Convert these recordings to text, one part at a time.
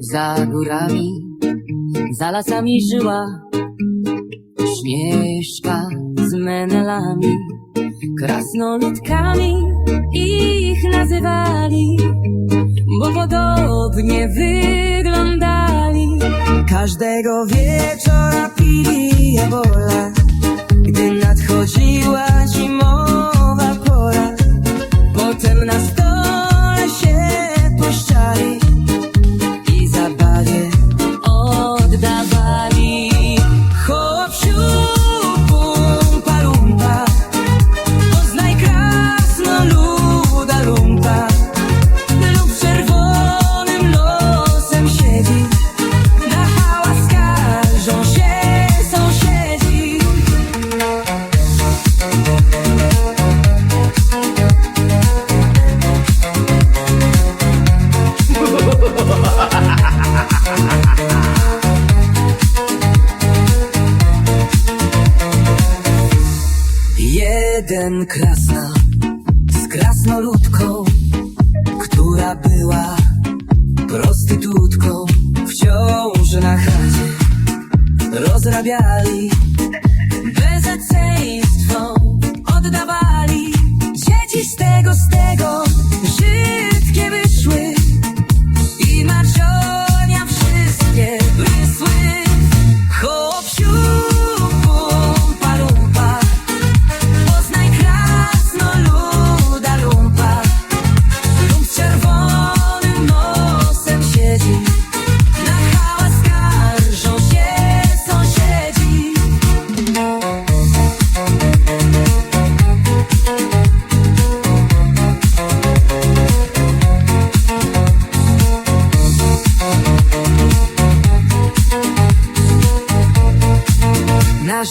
Za górami, za lasami żyła Śnieżka z menelami Krasnoludkami ich nazywali Bo podobnie wyglądali. Każdego wieczora pili ebola Gdy nadchodziła zimowa давай. Jeden krasna z krasnoludką, która była prostytutką. Wciąż na chacie rozrabiali,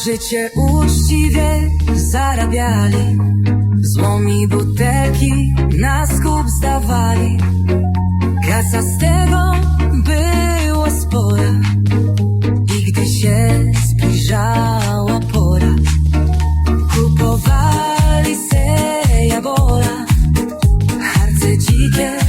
życie uczciwie zarabiali. Złomi butelki na skup zdawali. Kasa z tego była spora. I gdy się zbliżała pora Kupowali se jabola Harce dzikie